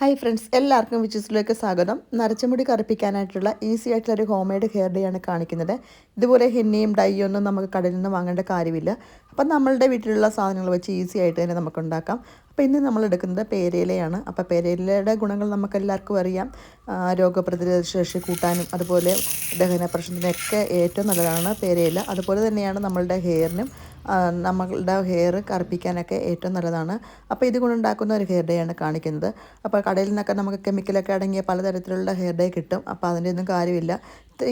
Hi friends എല്ലാവർക്കും വിച്ചസിലേക്ക് സ്വാഗതം. നരച്ചമുടി കറുപ്പിക്കാനായിട്ടുള്ള easy ആയിട്ടുള്ള ഒരു ഹോം മെയ്ഡ് ഹെയർ ഡേ ആണ് കാണിക്കുന്നത്. ഇതുപോലെ ഹെന്നയും ഡൈയും ഒന്നും നമുക്ക് കടയിൽ നിന്ന് വാങ്ങേണ്ട കാര്യമില്ല. അപ്പം നമ്മളുടെ വീട്ടിലുള്ള സാധനങ്ങൾ വെച്ച് ഈസി ആയിട്ട് തന്നെ നമുക്ക് ഉണ്ടാക്കാം. അപ്പോൾ ഇന്ന് നമ്മൾ എടുക്കുന്നത് പേരയിലയാണ്. അപ്പോൾ പേരയിലയുടെ ഗുണങ്ങൾ നമുക്ക് എല്ലാവർക്കും അറിയാം. രോഗപ്രതിരോധ ശേഷി കൂട്ടാനും അതുപോലെ ദഹന പ്രശ്നത്തിനൊക്കെ ഏറ്റവും നല്ലതാണ് പേരയില. അതുപോലെ തന്നെയാണ് നമ്മളുടെ ഹെയറിനും നമ്മളുടെ ഹെയർ കറുപ്പിക്കാനൊക്കെ ഏറ്റവും നല്ലതാണ്. അപ്പോൾ ഇതുകൊണ്ട് ഉണ്ടാക്കുന്ന ഒരു ഹെയർ ഡേ ആണ് കാണിക്കുന്നത്. അപ്പോൾ കടയിൽ നിന്നൊക്കെ നമുക്ക് കെമിക്കലൊക്കെ അടങ്ങിയ പലതരത്തിലുള്ള ഹെയർ ഡേ കിട്ടും. അപ്പോൾ അതിന്റെ ഒന്നും കാര്യമില്ല.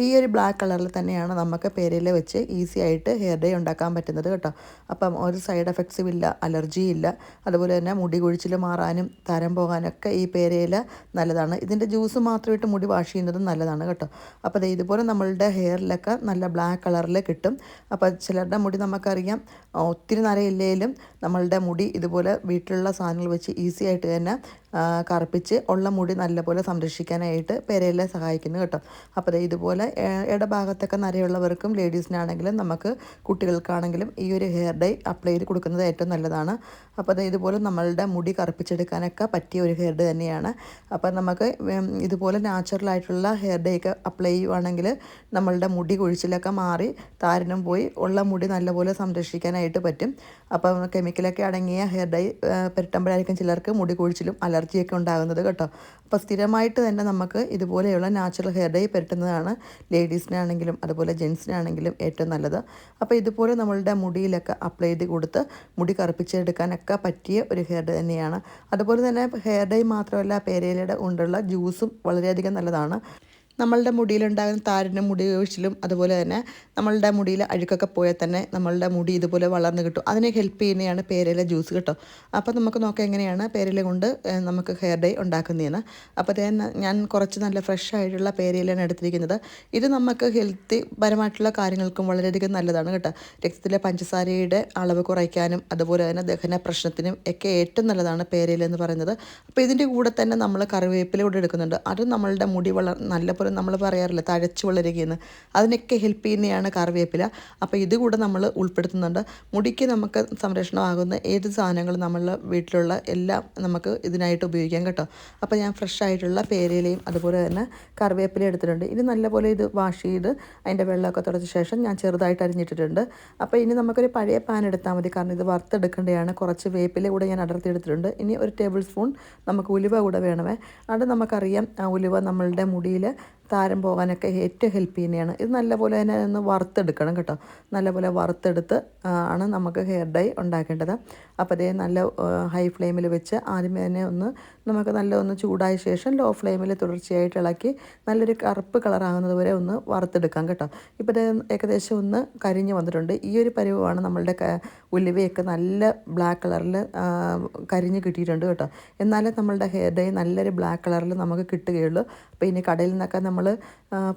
ഈ ഒരു ബ്ലാക്ക് കളറിൽ തന്നെയാണ് നമുക്ക് പേരയിൽ വെച്ച് ഈസി ആയിട്ട് ഹെയർ ഡേ ഉണ്ടാക്കാൻ പറ്റുന്നത് കേട്ടോ. അപ്പം ഒരു സൈഡ് എഫക്ട്സും ഇല്ല അലർജി ഇല്ല. അതുപോലെ തന്നെ മുടി കൊഴിച്ചിൽ മാറാനും തരം പോകാനൊക്കെ ഈ പേരയില നല്ലതാണ്. ഇതിന്റെ ജ്യൂസ് മാത്രമായിട്ട് മുടി വാഷ് ചെയ്യുന്നതും നല്ലതാണ് കേട്ടോ. അപ്പോൾ ഇതുപോലെ നമ്മളുടെ ഹെയറിലൊക്കെ നല്ല ബ്ലാക്ക് കളറിൽ കിട്ടും. അപ്പോൾ ചിലരുടെ മുടി നമുക്കറിയാം ഒത്തിരി നരയില്ലെങ്കിലും നമ്മളുടെ മുടി ഇതുപോലെ വീട്ടിലുള്ള സാധനങ്ങൾ വെച്ച് ഈസി ആയിട്ട് തന്നെ കറുപ്പിച്ച് ഉള്ള മുടി നല്ലപോലെ സംരക്ഷിക്കാനായിട്ട് പെരയില സഹായിക്കുന്നു കേട്ടോ. അപ്പോൾ ഇതുപോലെ ഇടഭാഗത്തൊക്കെ നരയുള്ളവർക്കും ലേഡീസിനാണെങ്കിലും നമുക്ക് കുട്ടികൾക്കാണെങ്കിലും ഈ ഒരു ഹെയർ ഡൈ അപ്ലൈ ചെയ്ത് കൊടുക്കുന്നത് ഏറ്റവും നല്ലതാണ്. അപ്പോൾ ഇതുപോലെ നമ്മളുടെ മുടി കറുപ്പിച്ചെടുക്കാനൊക്കെ പറ്റിയ ഒരു ഹെയർ ഡേ തന്നെയാണ്. അപ്പോൾ നമുക്ക് ഇതുപോലെ നാച്ചുറൽ ആയിട്ടുള്ള ഹെയർ ഡേ ഒക്കെ അപ്ലൈ ചെയ്യുവാണെങ്കിൽ നമ്മളുടെ മുടി കൊഴിച്ചിലൊക്കെ മാറി താരനും പോയി ഉള്ള മുടി നല്ലപോലെ സംരക്ഷിക്കാനായിട്ട് പറ്റും. അപ്പം കെമിക്കലൊക്കെ അടങ്ങിയ ഹെയർ ഡൈ പെരട്ടുമ്പോഴായിരിക്കും ചിലർക്ക് മുടി കൊഴിച്ചിലും അലർജിയൊക്കെ ഉണ്ടാകുന്നത് കേട്ടോ. അപ്പോൾ സ്ഥിരമായിട്ട് തന്നെ നമുക്ക് ഇതുപോലെയുള്ള നാച്ചുറൽ ഹെയർ ഡൈ പുരട്ടുന്നതാണ് ലേഡീസിനാണെങ്കിലും അതുപോലെ ജെൻസിനാണെങ്കിലും ഏറ്റവും നല്ലത്. അപ്പോൾ ഇതുപോലെ നമ്മളുടെ മുടിയിലൊക്കെ അപ്ലൈ ചെയ്ത് കൊടുത്ത് മുടി കറുപ്പിച്ചെടുക്കാനൊക്കെ പറ്റിയ ഒരു ഹെയർ ഡൈ തന്നെയാണ്. അതുപോലെ തന്നെ ഹെയർ ഡൈ മാത്രമല്ല പേരയിലയുടെ കൊണ്ടുള്ള ജ്യൂസും വളരെയധികം നല്ലതാണ്. നമ്മളുടെ മുടിയിലുണ്ടാകുന്ന താരനും മുടി ഒഴിച്ചിലും അതുപോലെ തന്നെ നമ്മളുടെ മുടിയിൽ അഴുക്കൊക്കെ പോയാൽ തന്നെ നമ്മളുടെ മുടി ഇതുപോലെ വളർന്ന് കിട്ടും. അതിനെ ഹെൽപ്പ് ചെയ്യുന്നതാണ് പേരയില ജ്യൂസ് കേട്ടോ. അപ്പോൾ നമുക്ക് നോക്കാം എങ്ങനെയാണ് പേരയില കൊണ്ട് നമുക്ക് ഹെയർ ഡേ ഉണ്ടാക്കുന്നതെന്ന്. അപ്പോൾ ഞാൻ കുറച്ച് നല്ല ഫ്രഷ് ആയിട്ടുള്ള പേരയിലാണ് എടുത്തിരിക്കുന്നത്. ഇത് നമുക്ക് ഹെൽത്തി പരമായിട്ടുള്ള കാര്യങ്ങൾക്കും വളരെയധികം നല്ലതാണ് കേട്ടോ. രക്തത്തിലെ പഞ്ചസാരയുടെ അളവ് കുറയ്ക്കാനും അതുപോലെ തന്നെ ദഹന പ്രശ്നത്തിനും ഒക്കെ ഏറ്റവും നല്ലതാണ് പേരയില എന്ന് പറയുന്നത്. അപ്പോൾ ഇതിന്റെ കൂടെ തന്നെ നമ്മൾ കറിവേപ്പില കൂടെ എടുക്കുന്നുണ്ട്. അത് നമ്മളുടെ മുടി വളർ നല്ലപോലെ നമ്മൾ പറയാറില്ല തഴച്ചു വളരുകയെന്ന്. അതിനൊക്കെ ഹെൽപ്പ് ചെയ്യുന്നതാണ് കറിവേപ്പില. അപ്പോൾ ഇത് കൂടെ നമ്മൾ ഉൾപ്പെടുത്തുന്നുണ്ട്. മുടിക്ക് നമുക്ക് സംരക്ഷണമാകുന്ന ഏത് സാധനങ്ങളും നമ്മളുടെ വീട്ടിലുള്ള എല്ലാം നമുക്ക് ഇതിനായിട്ട് ഉപയോഗിക്കാം കേട്ടോ. അപ്പോൾ ഞാൻ ഫ്രഷ് ആയിട്ടുള്ള പേരയിലയും അതുപോലെ തന്നെ കറിവേപ്പില എടുത്തിട്ടുണ്ട്. ഇനി നല്ലപോലെ ഇത് വാഷ് ചെയ്ത് അതിന്റെ വെള്ളമൊക്കെ തുടച്ച ശേഷം ഞാൻ ചെറുതായിട്ട് അരിഞ്ഞിട്ടിട്ടുണ്ട്. അപ്പോൾ ഇനി നമുക്കൊരു പഴയ പാൻ എടുത്താൽ മതി. കാരണം ഇത് വറുത്തെടുക്കേണ്ടതാണ്. കുറച്ച് വേപ്പില കൂടെ ഞാൻ അടർത്തി എടുത്തിട്ടുണ്ട്. ഇനി ഒരു ടേബിൾ സ്പൂൺ നമുക്ക് ഉലുവ കൂടെ വേണമേ. അത് നമുക്കറിയാം ആ ഉലുവ നമ്മളുടെ മുടിയിൽ താരം പോകാനൊക്കെ ഏറ്റവും ഹെൽപ്പ് ചെയ്യുന്നതാണ്. ഇത് നല്ലപോലെ തന്നെ ഒന്ന് വറുത്തെടുക്കണം കേട്ടോ. നല്ലപോലെ വറുത്തെടുത്ത് ആണ് നമുക്ക് ഹെയർ ഡൈ ഉണ്ടാക്കേണ്ടത്. അപ്പോൾ അതേ നല്ല ഹൈ ഫ്ലെയിമിൽ വെച്ച് ആദ്യമേ തന്നെ ഒന്ന് നമുക്ക് നല്ല ഒന്ന് ചൂടായ ശേഷം ലോ ഫ്ലെയിമിൽ തുടർച്ചയായിട്ട് ഇളക്കി നല്ലൊരു കറുപ്പ് കളറാകുന്നത് വരെ ഒന്ന് വറുത്തെടുക്കാം കേട്ടോ. ഇപ്പോൾ ഇത് ഏകദേശം ഒന്ന് കരിഞ്ഞ് വന്നിട്ടുണ്ട്. ഈ ഒരു പരിവമാണ് നമ്മളുടെ ഉലുവയൊക്കെ നല്ല ബ്ലാക്ക് കളറിൽ കരിഞ്ഞ് കിട്ടിയിട്ടുണ്ട് കേട്ടോ. എന്നാലേ നമ്മളുടെ ഹെയർ ഡൈ നല്ലൊരു ബ്ലാക്ക് കളറിൽ നമുക്ക് കിട്ടുകയുള്ളൂ. അപ്പോൾ ഇനി കടയിൽ നിന്നൊക്കെ നമ്മൾ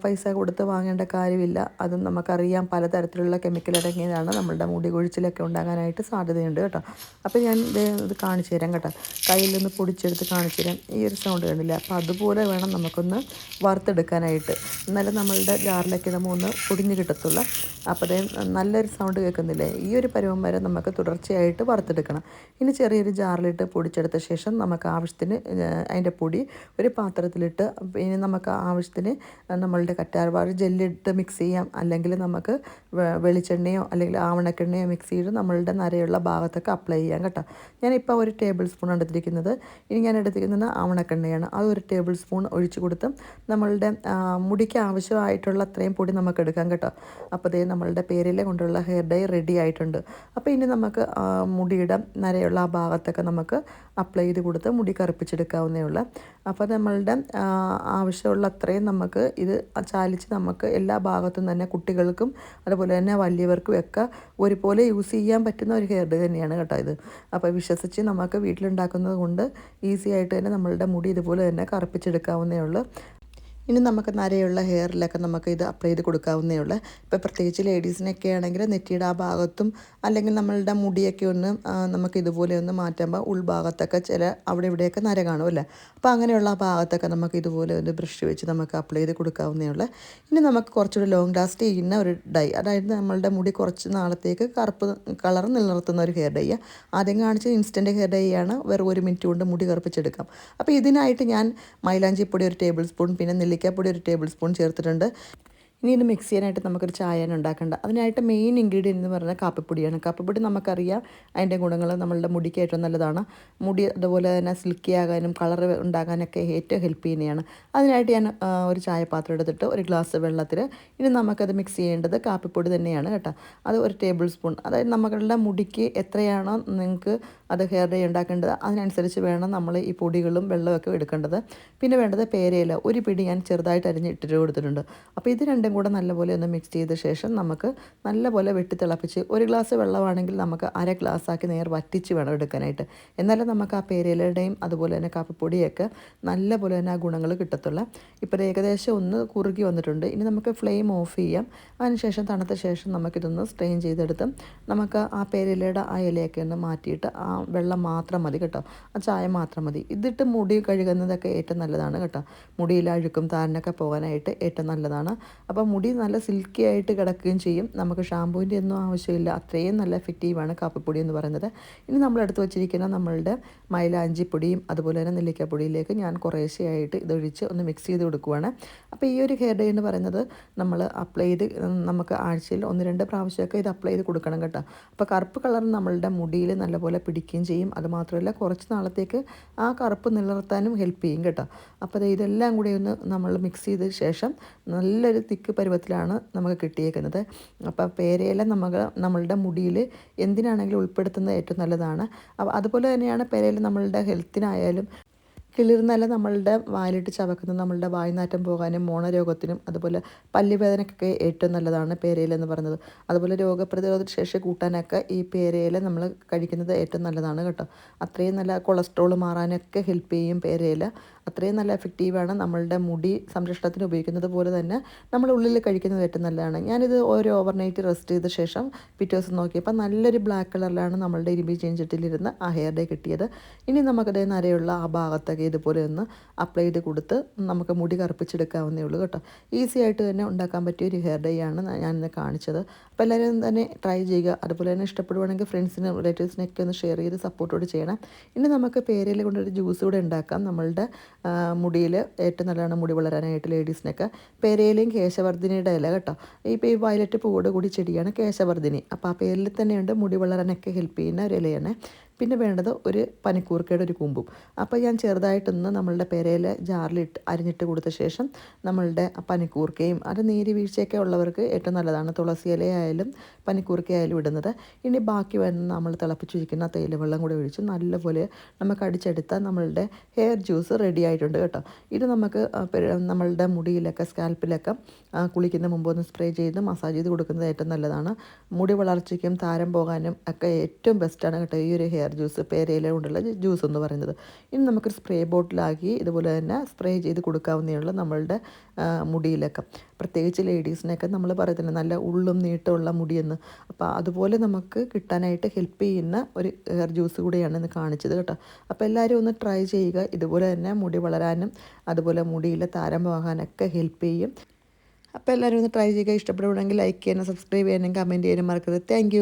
പൈസ കൊടുത്ത് വാങ്ങേണ്ട കാര്യമില്ല. അതും നമുക്കറിയാം പലതരത്തിലുള്ള കെമിക്കൽ അടങ്ങിയതാണ് നമ്മളുടെ മുടി കൊഴിച്ചിലൊക്കെ ഉണ്ടാകാനായിട്ട് സാധ്യതയുണ്ട് കേട്ടോ. അപ്പോൾ ഞാൻ ഇത് കാണിച്ചു തരാം കേട്ടോ. കയ്യിൽ നിന്ന് പൊടിച്ചെടുത്ത് കാണിച്ചു തരാം. ഈ ഒരു സൗണ്ട് കണ്ടില്ല? അപ്പോൾ അതുപോലെ വേണം നമുക്കൊന്ന് വറുത്തെടുക്കാനായിട്ട്. എന്നാലും നമ്മളുടെ ജാറിലേക്ക് നമ്മൾ ഒന്ന് പൊടിഞ്ഞ് കിട്ടത്തുള്ളൂ. അപ്പോൾ അതേ നല്ലൊരു സൗണ്ട് കേൾക്കുന്നില്ലേ? ഈ ഒരു പരുവം വരെ നമുക്ക് തുടർച്ചയായിട്ട് വറുത്തെടുക്കണം. ഇനി ചെറിയൊരു ജാറിലിട്ട് പൊടിച്ചെടുത്ത ശേഷം നമുക്ക് ആവശ്യത്തിന് അതിന്റെ പൊടി ഒരു പാത്രത്തിലിട്ട് ഇനി നമുക്ക് ആവശ്യത്തിന് നമ്മളുടെ കറ്റാർവാഴ ജെല്ലിട്ട് മിക്സ് ചെയ്യാം. അല്ലെങ്കിൽ നമുക്ക് വെളിച്ചെണ്ണയോ അല്ലെങ്കിൽ ആവണക്കെണ്ണയോ മിക്സ് ചെയ്ത് നമ്മളുടെ നരയുള്ള ഭാഗത്തൊക്കെ അപ്ലൈ ചെയ്യാം കേട്ടോ. ഞാനിപ്പോൾ ഒരു ടേബിൾ സ്പൂൺ എടുത്തിരിക്കുന്നത്. ഇനി ഞാൻ എടുത്തിരിക്കുന്നത് ആവണക്കെണ്ണയാണ്. അത് ഒരു ടേബിൾ സ്പൂൺ ഒഴിച്ച് കൊടുത്ത് നമ്മളുടെ മുടിക്ക് ആവശ്യമായിട്ടുള്ള അത്രയും പൊടി നമുക്ക് എടുക്കാം കേട്ടോ. അപ്പോൾ ദേ നമ്മളുടെ പേരിലെ കൊണ്ടുള്ള ഹെയർ ഡൈ റെഡി ആയിട്ടുണ്ട്. അപ്പോൾ ഇനി നമുക്ക് മുടിയുടെ നരയുള്ള ആ ഭാഗത്തൊക്കെ നമുക്ക് അപ്ലൈ ചെയ്ത് കൊടുത്ത് മുടി കറുപ്പിച്ചെടുക്കാവുന്നേ ഉള്ളൂ. അപ്പോൾ നമ്മളുടെ ആവശ്യമുള്ള അത്രയും നമുക്ക് ഇത് ചാലിച്ച് നമുക്ക് എല്ലാ ഭാഗത്തും തന്നെ കുട്ടികൾക്കും അതുപോലെ തന്നെ വലിയവർക്കും ഒക്കെ ഒരുപോലെ യൂസ് ചെയ്യാൻ പറ്റുന്ന ഒരു ഹെയർ തന്നെയാണ് കേട്ടോ ഇത്. അപ്പോൾ വിശ്വസിച്ച് നമുക്ക് വീട്ടിലുണ്ടാക്കുന്നത് കൊണ്ട് ഈസി ആയിട്ട് തന്നെ നമ്മളുടെ മുടി ഇതുപോലെ തന്നെ കറുപ്പിച്ചെടുക്കാവുന്നേ ഉള്ളൂ. ഇനി നമുക്ക് നരയുള്ള ഹെയറിലൊക്കെ നമുക്ക് ഇത് അപ്ലൈ ചെയ്ത് കൊടുക്കാവുന്നേ ഉള്ളൂ. ഇപ്പോൾ പ്രത്യേകിച്ച് ലേഡീസിനൊക്കെ ആണെങ്കിൽ നെറ്റിയുടെ ആ ഭാഗത്തും അല്ലെങ്കിൽ നമ്മളുടെ മുടിയൊക്കെ ഒന്ന് നമുക്ക് ഇതുപോലെ ഒന്ന് മാറ്റുമ്പോൾ ഉൾഭാഗത്തൊക്കെ ചില അവിടെ ഇവിടെയൊക്കെ നര കാണുമല്ലേ അപ്പോൾ അങ്ങനെയുള്ള ആ ഭാഗത്തൊക്കെ നമുക്ക് ഇതുപോലെ ഒന്ന് ബ്രഷ് വെച്ച് നമുക്ക് അപ്ലൈ ചെയ്ത് കൊടുക്കാവുന്നേ ഉള്ളൂ. ഇനി നമുക്ക് കുറച്ചുകൂടി ലോങ് ലാസ്റ്റ് ചെയ്യുന്ന ഒരു ഡൈ അതായത് നമ്മളുടെ മുടി കുറച്ച് നാളത്തേക്ക് കറുപ്പ് കളർ നിലനിർത്തുന്ന ഒരു ഹെയർ ഡൈ ആദ്യം കാണിച്ചത് ഇൻസ്റ്റന്റ് ഹെയർ ഡൈ ആണ് വെറും ഒരു മിനിറ്റ് കൊണ്ട് മുടി കറുപ്പിച്ചെടുക്കാം. അപ്പോൾ ഇതിനായിട്ട് ഞാൻ മൈലാഞ്ചിപ്പൊടി ഒരു ടേബിൾ സ്പൂൺ പിന്നെ നെല്ലിക്കാപ്പൊടി ഒരു ടേബിൾ സ്പൂൺ ചേർത്തിട്ടുണ്ട്. ഇനി ഇത് മിക്സ് ചെയ്യാനായിട്ട് നമുക്കൊരു ചായയാണ് ഉണ്ടാക്കേണ്ട. അതിനായിട്ട് മെയിൻ ഇൻഗ്രീഡിയന്റ് എന്ന് പറഞ്ഞാൽ കാപ്പിപ്പൊടിയാണ്. കാപ്പിപ്പൊടി നമുക്കറിയാം അതിന്റെ ഗുണങ്ങൾ നമ്മളുടെ മുടിക്ക് ഏറ്റവും നല്ലതാണ്. മുടി അതുപോലെ തന്നെ സിൽക്കി ആകാനും കളർ ഉണ്ടാകാനൊക്കെ ഏറ്റവും ഹെൽപ്പ് ചെയ്യുന്നതാണ്. അതിനായിട്ട് ഞാൻ ഒരു ചായപാത്രം എടുത്തിട്ട് ഒരു ഗ്ലാസ് വെള്ളത്തിൽ ഇനി നമുക്കത് മിക്സ് ചെയ്യേണ്ടത് കാപ്പിപ്പൊടി തന്നെയാണ് കേട്ടോ. അത് ഒരു ടേബിൾ സ്പൂൺ അതായത് നമ്മളുടെ മുടിക്ക് എത്രയാണോ നിങ്ങൾക്ക് അത് ഹെയർ ഡേ ഉണ്ടാക്കേണ്ടത് അതിനനുസരിച്ച് വേണം നമ്മൾ ഈ പൊടികളും വെള്ളമൊക്കെ എടുക്കേണ്ടത്. പിന്നെ വേണ്ടത് പേരയില. ഒരു പിടി ഞാൻ ചെറുതായിട്ട് അരിഞ്ഞ് ഇട്ടിട്ട് കൊടുത്തിട്ടുണ്ട്. അപ്പോൾ ഇത് രണ്ടും കൂടെ നല്ലപോലെ ഒന്ന് മിക്സ് ചെയ്ത ശേഷം നമുക്ക് നല്ലപോലെ വെട്ടി തിളപ്പിച്ച് ഒരു ഗ്ലാസ് വെള്ളമാണെങ്കിൽ നമുക്ക് അര ഗ്ലാസ് ആക്കി നേർ വറ്റിച്ച് വേണം എടുക്കാനായിട്ട്. എന്നാലും നമുക്ക് ആ പേരയിലയുടെയും അതുപോലെ തന്നെ കാപ്പിപ്പൊടിയൊക്കെ നല്ലപോലെ തന്നെ ആ ഗുണങ്ങൾ കിട്ടത്തുള്ളൂ. ഇപ്പോൾ ഏകദേശം ഒന്ന് കുറുകി വന്നിട്ടുണ്ട്. ഇനി നമുക്ക് ഫ്ലെയിം ഓഫ് ചെയ്യാം. അതിനുശേഷം തണുത്ത ശേഷം നമുക്കിതൊന്ന് സ്ട്രെയിൻ ചെയ്തെടുത്ത് നമുക്ക് ആ പേരയിലയുടെ ആ ഇലയൊക്കെ ഒന്ന് മാറ്റിയിട്ട് ആ വെള്ളം മാത്രം മതി കേട്ടോ. ആ ചായ മാത്രം മതി. ഇതിട്ട് മുടി കഴുകുന്നതൊക്കെ ഏറ്റവും നല്ലതാണ് കേട്ടോ. മുടിയിൽ അഴുക്കും താരനൊക്കെ പോകാനായിട്ട് ഏറ്റവും നല്ലതാണ്. അപ്പോൾ മുടി നല്ല സിൽക്കി ആയിട്ട് കിടക്കുകയും ചെയ്യും. നമുക്ക് ഷാമ്പൂവിന്റെ ഒന്നും ആവശ്യമില്ല. അത്രയും നല്ല എഫക്റ്റീവാണ് കാപ്പിപ്പൊടി എന്ന് പറയുന്നത്. ഇനി നമ്മൾ എടുത്ത് വെച്ചിരിക്കുന്ന നമ്മളുടെ മൈലാഞ്ചിപ്പൊടിയും അതുപോലെ തന്നെ നെല്ലിക്കപ്പൊടിയിലേക്ക് ഞാൻ കുറേശ്ശെയായിട്ട് ഇതൊഴിച്ച് ഒന്ന് മിക്സ് ചെയ്ത് കൊടുക്കുവാണ്. അപ്പോൾ ഈ ഒരു ഹെയർ ഡേ എന്ന് പറയുന്നത് നമ്മൾ അപ്ലൈ ചെയ്ത് നമുക്ക് ആഴ്ചയിൽ ഒന്ന് രണ്ട് പ്രാവശ്യമൊക്കെ ഇത് അപ്ലൈ ചെയ്ത് കൊടുക്കണം കേട്ടോ. അപ്പോൾ കറുപ്പ് കളർ നമ്മളുടെ മുടിയിൽ നല്ലപോലെ പിടിക്കുകയും ചെയ്യും. അതുമാത്രമല്ല കുറച്ച് നാളത്തേക്ക് ആ കറുപ്പ് നിലനിർത്താനും ഹെൽപ്പ് ചെയ്യും കേട്ടോ. അപ്പോൾ ഇതെല്ലാം കൂടി ഒന്ന് നമ്മൾ മിക്സ് ചെയ്ത ശേഷം നല്ലൊരു തിക്ക് പരുവത്തിലാണ് നമുക്ക് കിട്ടിയേക്കുന്നത്. അപ്പോൾ പേരയില നമുക്ക് നമ്മളുടെ മുടിയിൽ എന്തിനാണെങ്കിലും ഉൾപ്പെടുത്തുന്നത് ഏറ്റവും നല്ലതാണ്. അപ്പോൾ അതുപോലെ തന്നെയാണ് പേരയില നമ്മളുടെ ഹെൽത്തിനായാലും കിളിർന്നല നമ്മളുടെ വായിലിട്ട് ചവക്കുന്നത് നമ്മളുടെ വായുനാറ്റം പോകാനും മോണരോഗത്തിനും അതുപോലെ പല്ലുവേദനയ്ക്കൊക്കെ ഏറ്റവും നല്ലതാണ് പേരയില എന്ന് പറയുന്നത്. അതുപോലെ രോഗപ്രതിരോധ ശേഷി കൂട്ടാനൊക്കെ ഈ പേരയില നമ്മൾ കഴിക്കുന്നത് ഏറ്റവും നല്ലതാണ് കേട്ടോ. അത്രയും നല്ല കൊളസ്ട്രോൾ മാറാനൊക്കെ ഹെൽപ്പ് ചെയ്യും പേരയില. അത്രയും നല്ല എഫക്റ്റീവാണ് നമ്മളുടെ മുടി സംരക്ഷണത്തിന് ഉപയോഗിക്കുന്നത് പോലെ തന്നെ നമ്മൾ ഉള്ളിൽ കഴിക്കുന്നത് ഏറ്റവും നല്ലതാണ്. ഞാനിത് ഒരു ഓവർനൈറ്റ് റെസ്റ്റ് ചെയ്ത ശേഷം പിറ്റേ ദിവസം നോക്കിയപ്പോൾ നല്ലൊരു ബ്ലാക്ക് കളറിലാണ് നമ്മളുടെ ഇരുമ്പി ചേഞ്ചിട്ടിലിരുന്ന് ആ ഹെയർ ഡേ കിട്ടിയത്. ഇനി നമുക്കതേ നരയുള്ള ആ ഭാഗത്തൊക്കെ ഇതുപോലെ ഒന്ന് അപ്ലൈ ചെയ്ത് കൊടുത്ത് നമുക്ക് മുടി കറുപ്പിച്ചെടുക്കാവുന്നേ ഉള്ളൂ കേട്ടോ. ഈസി ആയിട്ട് തന്നെ ഉണ്ടാക്കാൻ പറ്റിയ ഒരു ഹെയർ ഡേ ആണ് ഞാനിന്ന് കാണിച്ചത്. അപ്പോൾ എല്ലാവരും തന്നെ ട്രൈ ചെയ്യുക. അതുപോലെ തന്നെ ഇഷ്ടപ്പെടുവാണെങ്കിൽ ഫ്രണ്ട്സിനും റിലേറ്റീവ്സിനൊക്കെ ഒന്ന് ഷെയർ ചെയ്ത് സപ്പോർട്ടോട് ചെയ്യണം. ഇനി നമുക്ക് പേരയിൽ കൊണ്ടൊരു ജ്യൂസ് കൂടെ ഉണ്ടാക്കാം. നമ്മളുടെ മുടിയിൽ ഏറ്റവും നല്ലതാണ് മുടി വളരാനായിട്ട് ലേഡീസിനൊക്കെ പേരയിലയും കേശവർദ്ധിനിയുടെ ഇല കേട്ടോ. ഇപ്പോൾ ഈ വയലറ്റ് പൂവോട് കൂടി ചെടിയാണ് കേശവർദ്ധിനി. അപ്പോൾ ആ പേരിൽ തന്നെയുണ്ട് മുടി വളരാനൊക്കെ ഹെൽപ്പ് ചെയ്യുന്ന ഒരു ഇലയാണ്. പിന്നെ വേണ്ടത് ഒരു പനിക്കൂർക്കയുടെ ഒരു കൂമ്പും. അപ്പോൾ ഞാൻ ചെറുതായിട്ടൊന്ന് നമ്മളുടെ പെരയിൽ ജാറിലിട്ട് അരിഞ്ഞിട്ട് കൊടുത്ത ശേഷം നമ്മളുടെ പനിക്കൂർക്കയും അത് നീര് വീഴ്ചയൊക്കെ ഉള്ളവർക്ക് ഏറ്റവും നല്ലതാണ്. തുളസി ഇലയായാലും പനിക്കൂർക്കയായാലും ഇടുന്നത്. ഇനി ബാക്കി വരുന്ന നമ്മൾ തിളപ്പിച്ച് വയ്ക്കുന്ന തേയില വെള്ളം കൂടി ഒഴിച്ച് നല്ലപോലെ നമുക്ക് അടിച്ചെടുത്ത നമ്മളുടെ ഹെയർ ജ്യൂസ് റെഡി ആയിട്ടുണ്ട് കേട്ടോ. ഇത് നമുക്ക് നമ്മളുടെ മുടിയിലൊക്കെ സ്കാൽപ്പിലൊക്കെ കുളിക്കുന്ന മുമ്പ് ഒന്ന് സ്പ്രേ ചെയ്ത് മസാജ് ചെയ്ത് കൊടുക്കുന്നത് ഏറ്റവും നല്ലതാണ്. മുടി വളർച്ചയ്ക്കും താരം പോകാനും ഒക്കെ ഏറ്റവും ബെസ്റ്റാണ് കേട്ടോ ഈ ഒരു ഹെയർ ജ്യൂസ് പേരയില കൊണ്ടുള്ള ജ്യൂസ് എന്ന് പറയുന്നത്. ഇനി നമുക്കൊരു സ്പ്രേ ബോട്ടിലാക്കി ഇതുപോലെ തന്നെ സ്പ്രേ ചെയ്ത് കൊടുക്കാവുന്നതാണ് നമ്മളുടെ മുടിയിലൊക്കെ. പ്രത്യേകിച്ച് ലേഡീസിനൊക്കെ നമ്മൾ പറയത്തില്ല നല്ല ഉള്ളും നീട്ടമുള്ള മുടിയെന്ന്. അപ്പോൾ അതുപോലെ നമുക്ക് കിട്ടാനായിട്ട് ഹെൽപ്പ് ചെയ്യുന്ന ഒരു ഹെയർ ജ്യൂസ് കൂടിയാണ് ഇന്ന് കാണിച്ചത് കേട്ടോ. അപ്പോൾ എല്ലാവരും ഒന്ന് ട്രൈ ചെയ്യുക. ഇതുപോലെ തന്നെ മുടി വളരാനും അതുപോലെ മുടിയിലെ താരം പോകാനൊക്കെ ഹെൽപ്പ് ചെയ്യും. അപ്പോൾ എല്ലാവരും ഒന്ന് ട്രൈ ചെയ്യുക. ഇഷ്ടപ്പെടുകയാണെങ്കിൽ ലൈക്ക് ചെയ്യാനും സബ്സ്ക്രൈബ് ചെയ്യാനും കമന്റ് ചെയ്യാനും മറക്കരുത്. താങ്ക്